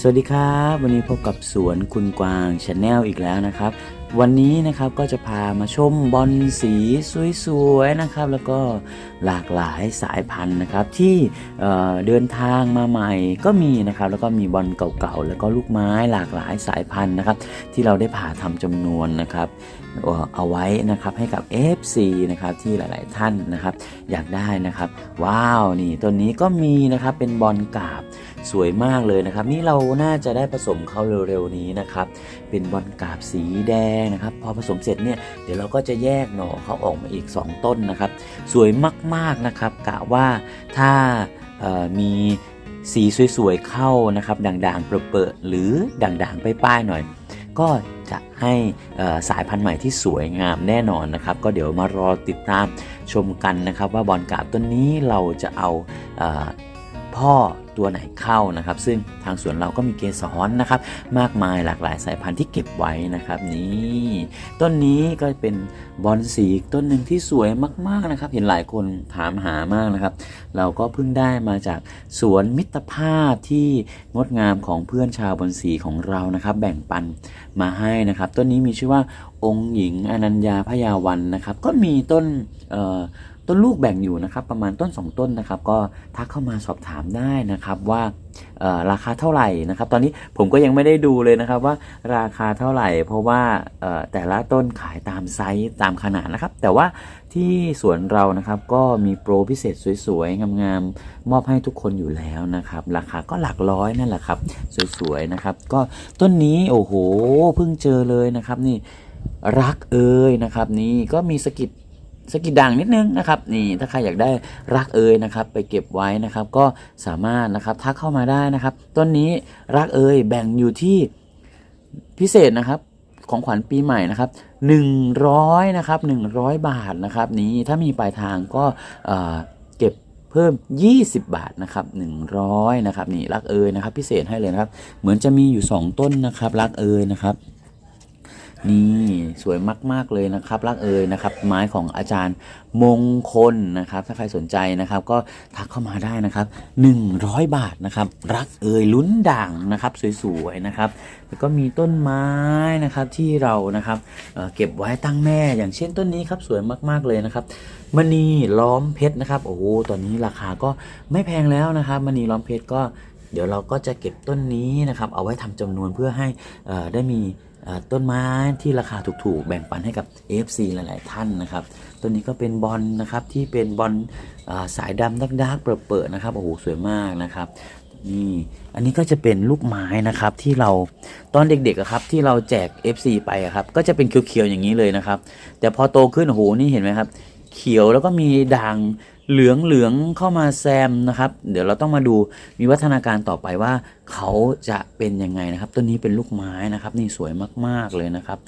สวัสดีครับ วันนี้พบกับสวนคุณกวางชาแนลอีกแล้วนะครับ วันนี้นะครับก็จะพามาชมบอลสีสวยๆนะครับ แล้วก็หลากหลายสายพันธุ์นะครับ ที่เเดินทางมาใหม่ก็มีนะครับ แล้วก็มีบอลเก่าๆแล้วก็ลูกไม้หลากหลายสายพันธุ์นะครับ ที่เราได้ผ่าทำจำนวนนะครับเอ่อเอาไว้นะครับให้กับ FC นะครับที่หลายๆท่านนะครับ อยากได้นะครับ ว้าวนี่ตัวนี้ก็มีนะครับเป็นบอลกาบ สวยมากเลยนะครับ นี่เราน่าจะได้ผสมเข้าเร็วๆนี้นะครับ เป็นบอลกาบสีแดงนะครับ พอผสมเสร็จเนี่ยเดี๋ยวเราก็จะแยกหน่อเขาออกมาอีก 2 ต้นนะครับ สวยมากๆนะครับกะว่าถ้ามีสีสวยๆเข้านะครับ ด่างๆเปรอะๆหรือด่างๆป้ายๆหน่อย ก็จะให้สายพันธุ์ใหม่ที่สวยงามแน่นอนนะครับ ก็เดี๋ยวมารอติดตามชมกันนะครับ ว่าบอลกาบต้นนี้เราจะเอาอพ่อ ตัวไหนเข้านะครับ ซึ่งทางสวนเราก็มีเกสรนะครับ มากมายหลากหลายสายพันธุ์ที่เก็บไว้นะครับนี่ต้นนี้ก็เป็นบอนสีอีกต้นหนึ่งที่สวยมากๆนะครับ เห็นหลายคนถามหามากนะครับ เราก็เพิ่งได้มาจากสวนมิตรภาพที่งดงามของเพื่อนชาวบอนสีของเรานะครับ แบ่งปันมาให้นะครับ ต้นนี้มีชื่อว่าองค์หญิงอนัญญาพยาวันนะครับ ก็มีต้นเอ่อ ต้นลูกแบ่งอยู่นะครับประมาณต้น 2 ต้นนะครับ ก็ทักเข้ามาสอบถามได้นะครับว่าราคาเท่าไหร่นะครับ ตอนนี้ผมก็ยังไม่ได้ดูเลยนะครับว่าราคาเท่าไหร่ เพราะว่าแต่ละต้นขายตามไซส์ตามขนาดนะครับ แต่ว่าที่สวนเรานะครับก็มีโปรพิเศษสวยๆงามๆมอบให้ทุกคนอยู่แล้วนะครับ ราคาก็หลักร้อยนั่นแหละครับ สวยๆนะครับ ก็ต้นนี้โอ้โหเพิ่งเจอเลยนะครับนี่รักเอ่ยนะครับ นี่ก็มีสกิด สกิดด่างนิดนึงนะครับนี่ถ้าใครอยากได้รักเอยนะครับไปเก็บไว้นะครับก็สามารถนะครับทักเข้ามาได้นะครับต้นนี้รักเอยแบ่งอยู่ที่พิเศษนะครับของขวัญปีใหม่นะครับ100นะครับ100 บาทนะครับนี้ถ้ามีปลายทางก็เก็บเพิ่ม 20 บาทนะครับ100นะครับนี่รักเอยนะครับพิเศษให้เลยนะครับเหมือนจะมีอยู่ 2 ต้นนะครับรักเอยนะครับ นี่สวยมาก ๆ เลยนะครับรักเอยนะครับ ไม้ของอาจารย์มงคลนะครับ ถ้าใครสนใจนะครับ ก็ทักเข้ามาได้นะครับ 100 บาทนะครับ รักเอยลุ้นด่างนะครับ สวยๆนะครับแล้วก็มีต้นไม้นะครับที่เรานะครับเเก็บไว้ตั้งแม่อย่างเช่นต้นนี้ครับสวยมากๆเลยนะครับมณีล้อมเพชรนะครับโอ้โหตอนนี้ราคาก็ไม่แพงแล้วนะครับมณีล้อมเพชรก็เดี๋ยวเราก็จะเก็บต้นนี้นะครับ เอาไว้ทำจำนวนเพื่อให้ได้มี ต้นไม้ที่ราคาถูกๆ แบ่งปันให้กับ AFC หลาย ๆ ท่านนะครับ ต้นนี้ก็เป็นบอลนะครับที่เป็นบอลสายดำดักๆเปิดๆนะครับโอ้โหสวยมากนะครับนี่อันนี้ก็จะเป็นลูกไม้นะครับที่เราตอนเด็กๆครับที่เราแจก FC ไปครับก็จะเป็นเขียวๆอย่างนี้เลยนะครับ แต่พอโตขึ้นโอ้โหนี่เห็นไหมครับ เขียวแล้วก็มีด่างเหลืองเหลืองๆเข้ามาแซมนะครับ เดี๋ยวเราต้องมาดูมีวัฒนาการต่อไปว่า เขาจะเป็นยังไงนะครับ ต้นนี้เป็นลูกไม้นะครับ นี่สวยมากๆเลยนะครับ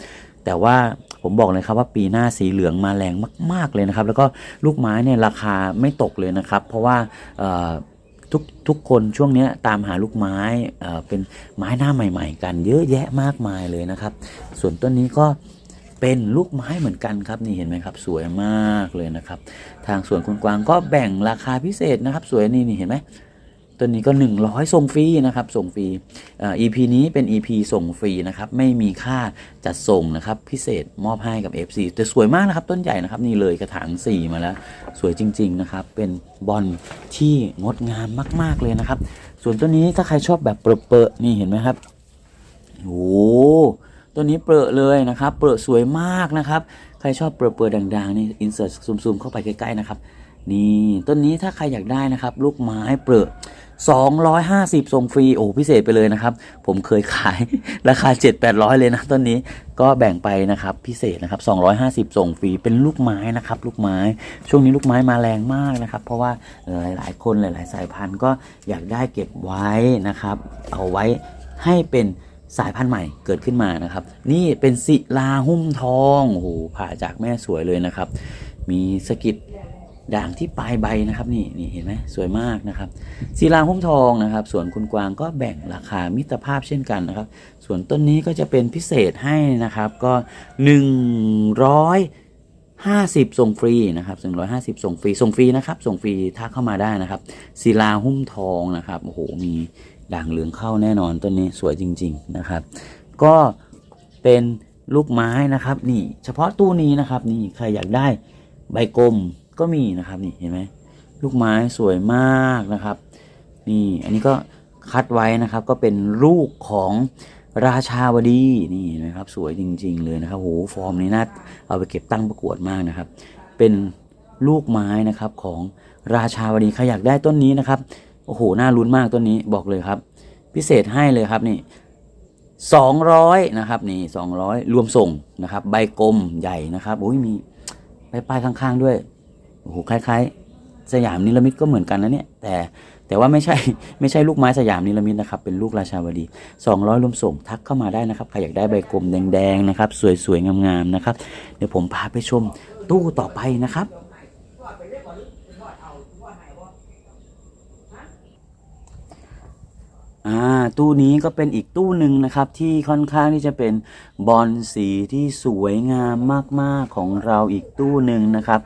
แต่ว่าผมบอกเลยครับว่าปีหน้าสีเหลืองมาแรงมาก ๆเลยนะครับ แล้วก็ลูกไม้เนี่ยราคาไม่ตกเลยนะครับ เพราะว่าทุกทุกคนช่วงนี้ตามหาลูกไม้เเป็นไม้หน้าใหม่ ๆ กันเยอะแยะมากมายเลยนะครับ ส่วนต้นนี้ก็ เป็นลูกไม้เหมือนกันครับนี่เห็นไหมครับ สวยมากเลยนะครับ ทางสวนคุณกวางก็แบ่งราคาพิเศษนะครับ สวยนี่นี่เห็นไหมตัวนี้ก็ 100 ส่งฟรีนะครับส่งฟรีเอ่อ EP นี้เป็น EP ส่งฟรีนะครับไม่มีค่าจัดส่งนะครับพิเศษมอบให้กับ FC แต่สวยมากนะครับต้นใหญ่นะครับนี่เลยกระถาง 4 มาแล้ว สวยจริง ๆ นะครับ เป็นบอลที่งดงามมาก ๆ เลยนะครับ ส่วนต้นนี้ถ้าใครชอบแบบเปรอะๆนี่เห็นไหมครับโอ้ ตัวนี้เปรอะเลยนะครับ เปรอะสวยมากนะครับ ใครชอบเปรอะเปรอะด่างๆนี่อินเสิร์ตซูมๆเข้าไปใกล้ๆนะครับ นี่ต้นนี้ถ้าใครอยากได้นะครับ ลูกไม้เปรอะ250ส่งฟรีโอ้พิเศษไปเลยนะครับ ผมเคยขายราคา 7-800 เลยนะต้นนี้ก็แบ่งไปนะครับพิเศษนะครับ 250 ส่งฟรีเป็นลูกไม้นะครับลูกไม้ ช่วงนี้ลูกไม้มาแรงมากนะครับ เพราะว่าหลายๆ คนหลาย ๆ สายพันธุ์ก็อยากได้เก็บไว้นะครับ เอาไว้ให้เป็น สายพันธุ์ใหม่เกิดขึ้นมานะครับ นี่เป็นศิลาหุ้มทองโอ้โหผ่าจากแม่สวยเลยนะครับ มีสกิดด่างที่ปลายใบนะครับนี่นี่เห็นไหมสวยมากนะครับศิลาหุ้มทองนะครับ ส่วนคุณกวางก็แบ่งราคามิตรภาพเช่นกันนะครับ ส่วนต้นนี้ก็จะเป็นพิเศษให้นะครับก็ 100 50 ส่งฟรีนะครับ150 ส่งฟรี ส่งฟรีนะครับ ส่งฟรีทักเข้ามาได้นะครับ ศิลาหุ้มทองนะครับ โอ้โห มีด่างเหลืองเข้าแน่นอนต้นนี้สวยจริง ๆนะครับ ก็เป็นลูกไม้นะครับ นี่เฉพาะตู้นี้นะครับ นี่ใครอยากได้ใบกลมก็มีนะครับนี่เห็นไหมลูกไม้สวยมากนะครับ นี่อันนี้ก็คัดไว้นะครับก็เป็นลูกของ ราชาวดีนี่นะครับสวยจริง ๆ เลยนะครับโหฟอร์มนี้น่าเอาไปเก็บตั้งประกวดมากนะครับ เป็นลูกไม้นะครับของราชาวดีใครอยากได้ต้นนี้นะครับโอ้โหน่าลุ้นมากต้นนี้บอกเลยครับ พิเศษให้เลยครับนี่สองร้อยนะครับนี่สองร้อยรวมส่งนะครับ ใบกลมใหญ่นะครับโอ้ยมีป้ายข้างๆด้วยโอ้โหคล้าย ๆ สยามนิรมิตก็เหมือนกันนะเนี่ยแต่แต่ว่าไม่ใช่ไม่ใช่ลูกไม้สยามนิรมิตนะครับ เป็นลูกราชาวดี 200รวมส่งทักเข้ามาได้นะครับใครอยากได้ใบกลมแดงๆนะครับ สวยๆงามๆนะครับ เดี๋ยวผมพาไปชมตู้ต่อไปนะครับ อ่าตู้นี้ก็เป็นอีกตู้หนึ่งนะครับที่ค่อนข้างที่จะเป็นบอลสีที่สวยงามมากๆของเราอีกตู้หนึ่งนะครับ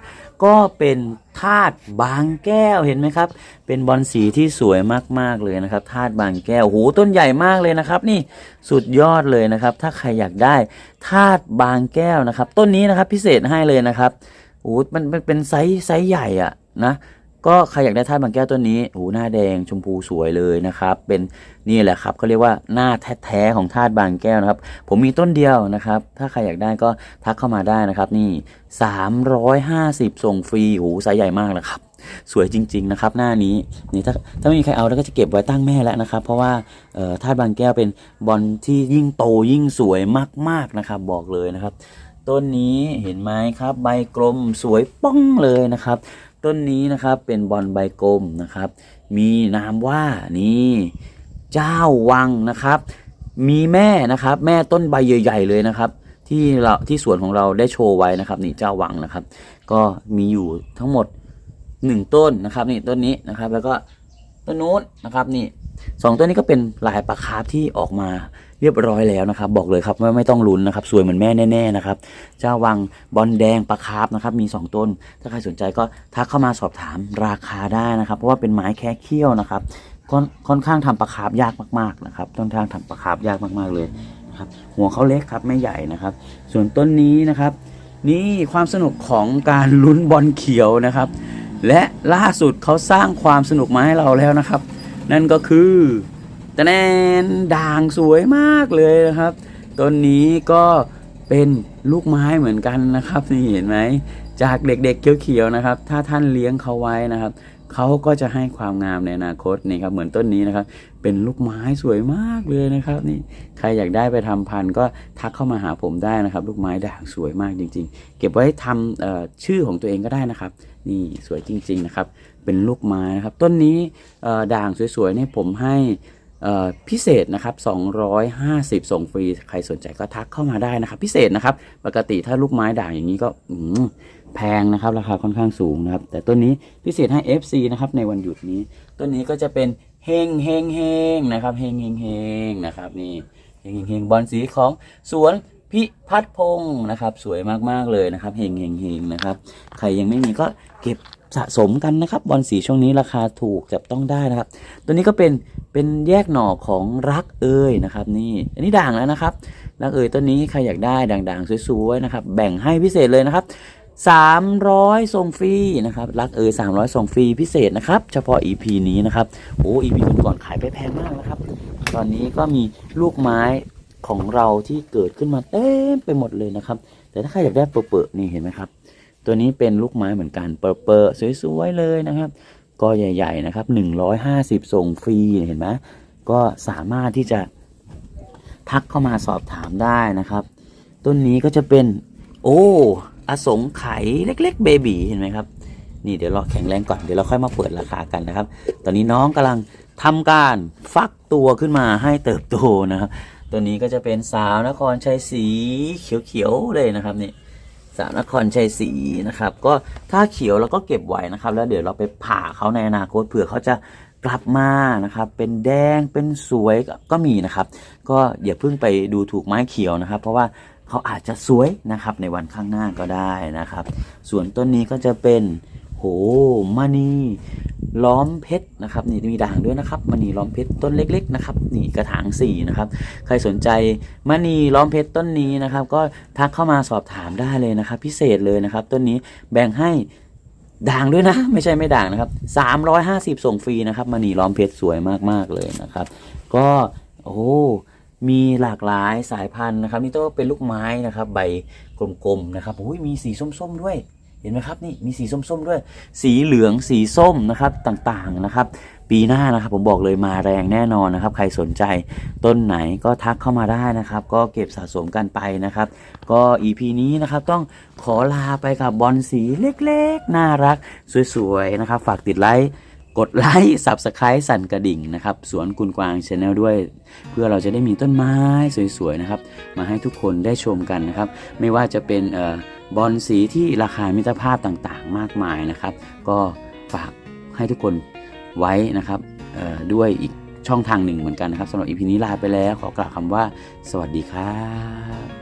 ก็เป็นธาตุบางแก้วเห็นไหมครับ เป็นบอลสีที่สวยมากๆเลยนะครับธาตุบางแก้วโอ้โหต้นใหญ่มากเลยนะครับ นี่สุดยอดเลยนะครับ ถ้าใครอยากได้ธาตุบางแก้วนะครับ ต้นนี้นะครับพิเศษให้เลยนะครับโอ้โหมันมันเป็นไซส์ไซส์ใหญ่อะนะ ก็ใครอยากได้ธาตุบางแก้วต้นนี้โอ้โหหน้าแดงชมพูสวยเลยนะครับ เป็นนี่แหละครับเขาเรียกว่าหน้าแท้ๆของธาตุบางแก้วนะครับ ผมมีต้นเดียวนะครับ ถ้าใครอยากได้ก็ทักเข้ามาได้นะครับ นี่ 350 ส่งฟรีโอ้โหไซส์ใหญ่มากนะครับ สวยจริง ๆ นะครับ หน้านี้นี่ถ้าถ้าไม่มีใครเอาแล้วก็จะเก็บไว้ตั้งแม่แล้วนะครับ เพราะว่าธาตุบางแก้วเป็นบอลที่ยิ่งโตยิ่งสวยมากๆนะครับ บอกเลยนะครับ ต้นนี้เห็นไหมครับ ใบกลมสวยป้องเลยนะครับ ต้นนี้นะครับเป็นบอลใบกลมนะครับ มีนามว่านี่เจ้าวังนะครับ มีแม่นะครับ แม่ต้นใบใหญ่ ๆ เลยนะครับ ที่เราที่สวนของเราได้โชว์ไว้นะครับ นี่เจ้าวังนะครับ ก็มีอยู่ทั้งหมดหนึ่งต้นนะครับ นี่ต้นนี้นะครับ แล้วก็ต้นนู้นนะครับ นี่สองต้นนี้ก็เป็นลายปลาคาร์ฟที่ออกมา เรียบร้อยแล้วนะครับ บอกเลยครับว่าไม่ต้องลุ้นนะครับ สวยเหมือนแม่แน่ๆนะครับ เจ้าวังบอลแดงปลาคาร์ฟนะครับ มี 2 ต้น ถ้าใครสนใจก็ทักเข้ามาสอบถามราคาได้นะครับ เพราะว่าเป็นไม้แค่เขี้ยวนะครับค่อนค่อนข้างทำปลาคาร์ฟยากมากๆนะครับค่อนข้างทำปลาคาร์ฟยากมากๆเลยนะครับหัวเขาเล็กครับไม่ใหญ่นะครับ ส่วนต้นนี้นะครับ นี่ความสนุกของการลุ้นบอลเขียวนะครับ และล่าสุดเขาสร้างความสนุกมาให้เราแล้วนะครับ นั่นก็คือ ตะแนนด่างสวยมากเลยนะครับต้นนี้ก็เป็นลูกไม้เหมือนกันนะครับนี่เห็นไหมจากเด็กๆเขียวๆนะครับ ถ้าท่านเลี้ยงเขาไว้นะครับเขาก็จะให้ความงามในอนาคตนี่ครับเหมือนต้นนี้นะครับ เป็นลูกไม้สวยมากเลยนะครับ นี่ใครอยากได้ไปทำพันธุ์ก็ทักเข้ามาหาผมได้นะครับ ลูกไม้ด่างสวยมากจริง ๆ เก็บไว้ทำเอ่อชื่อของตัวเองก็ได้นะครับ นี่สวยจริง ๆนะครับ เป็นลูกไม้นะครับ ต้นนี้ด่างสวยๆเนี่ยผมให้ พิเศษนะครับ 250 ส่งฟรี ใครสนใจก็ทักเข้ามาได้นะครับ พิเศษนะครับ ปกติถ้าลูกไม้ด่างอย่างนี้ก็อืแพงนะครับ ราคาค่อนข้างสูงนะครับ แต่ต้นนี้พิเศษให้ FC นะครับในวันหยุดนี้ ต้นนี้ก็จะเป็นเฮงเฮงเฮงนะครับ เฮงเฮงเฮงนะครับนี่ เฮงเฮงเฮงบอลสีของสวน พิพัฒพงศ์นะครับ สวยมากๆเลยนะครับเฮงเฮงเฮงนะครับ ใครยังไม่มีก็เก็บสะสมกันนะครับบอลสีช่วงนี้ราคาถูกจับต้องได้นะครับ ตัวนี้ก็เป็นเป็นแยกหน่อของรักเอ่ยนะครับ นี่อันนี้ด่างแล้วนะครับรักเอ่ยต้นนี้ใครอยากได้ด่างๆสวยๆนะครับ แบ่งให้พิเศษเลยนะครับ300ส่งฟรีนะครับ รักเอ่ย300ส่งฟรีพิเศษนะครับ เฉพาะ EP นี้นะครับ โอ้ EP ก่อนๆขายไปแพงมากนะครับ ตอนนี้ก็มีลูกไม้ ของเราที่เกิดขึ้นมาเต็มไปหมดเลยนะครับ แต่ถ้าใครอยากได้เปอะๆนี่เห็นไหมครับ ตัวนี้เป็นลูกไม้เหมือนกันเปอะๆสวยๆเลยนะครับ ก็ใหญ่ๆนะครับ 150 ส่งฟรีเห็นไหมก็สามารถที่จะทักเข้ามาสอบถามได้นะครับ ต้นนี้ก็จะเป็นโอ้อสงไขยเล็กๆเบบีเห็นไหมครับนี่เดี๋ยวเราแข็งแรงก่อนเดี๋ยวเราค่อยมาเปิดราคากันนะครับ ตอนนี้น้องกำลังทำการฟักตัวขึ้นมาให้เติบโตนะครับ ตัวนี้ก็จะเป็นสาวนครชัยศรีเขียวๆเลยนะครับนี่สาวนครชัยศรีนะครับ ก็ถ้าเขียวเราก็เก็บไว้นะครับ แล้วเดี๋ยวเราไปผ่าเขาในอนาคตเผื่อเขาจะกลับมานะครับ เป็นแดงเป็นสวยก็ก็มีนะครับ ก็อย่าเพิ่งไปดูถูกไม้เขียวนะครับ เพราะว่าเขาอาจจะสวยนะครับในวันข้างหน้าก็ได้นะครับ ส่วนต้นนี้ก็จะเป็น โหมณีล้อมเพชรนะครับนี่มีด่างด้วยนะครับมณีล้อมเพชรต้นเล็กๆนะครับนี่กระถางสี่นะครับใครสนใจมณีล้อมเพชรต้นนี้นะครับ ก็ทักเข้ามาสอบถามได้เลยนะครับ พิเศษเลยนะครับ ต้นนี้แบ่งให้ด่างด้วยนะ ไม่ใช่ไม่ด่างนะครับ350ส่งฟรีนะครับมณีล้อมเพชรสวยมากๆเลยนะครับ ก็โอ้มีหลากหลายสายพันธุ์นะครับ นี่ต้องเป็นลูกไม้นะครับ ใบกลมๆนะครับโอ้ยมีสีส้มๆด้วย เห็นไหมครับนี่มีสีส้มๆด้วย สีเหลืองสีส้มนะครับต่างๆนะครับ ปีหน้านะครับผมบอกเลยมาแรงแน่นอนนะครับ ใครสนใจต้นไหนก็ทักเข้ามาได้นะครับ ก็เก็บสะสมกันไปนะครับ ก็ EP นี้นะครับต้องขอลาไปกับบอลสีเล็กๆ น่ารัก สวยๆนะครับ ฝากติดไลค์ กดไลค์สับสไครต์สั่นกระดิ่งนะครับ สวนกุนกวางชาแนลด้วย เพื่อเราจะได้มีต้นไม้สวยๆนะครับ มาให้ทุกคนได้ชมกันนะครับ ไม่ว่าจะเป็นเอ่อบอลสีที่ราคามิตรภาพต่างๆ มากมายนะครับ ก็ฝากให้ทุกคนไว้นะครับเอ่อด้วยอีกช่องทางหนึ่งเหมือนกันนะครับสำหรับอีพีนี้ลาไปแล้ว ขอกล่าวคำว่า สวัสดีครับ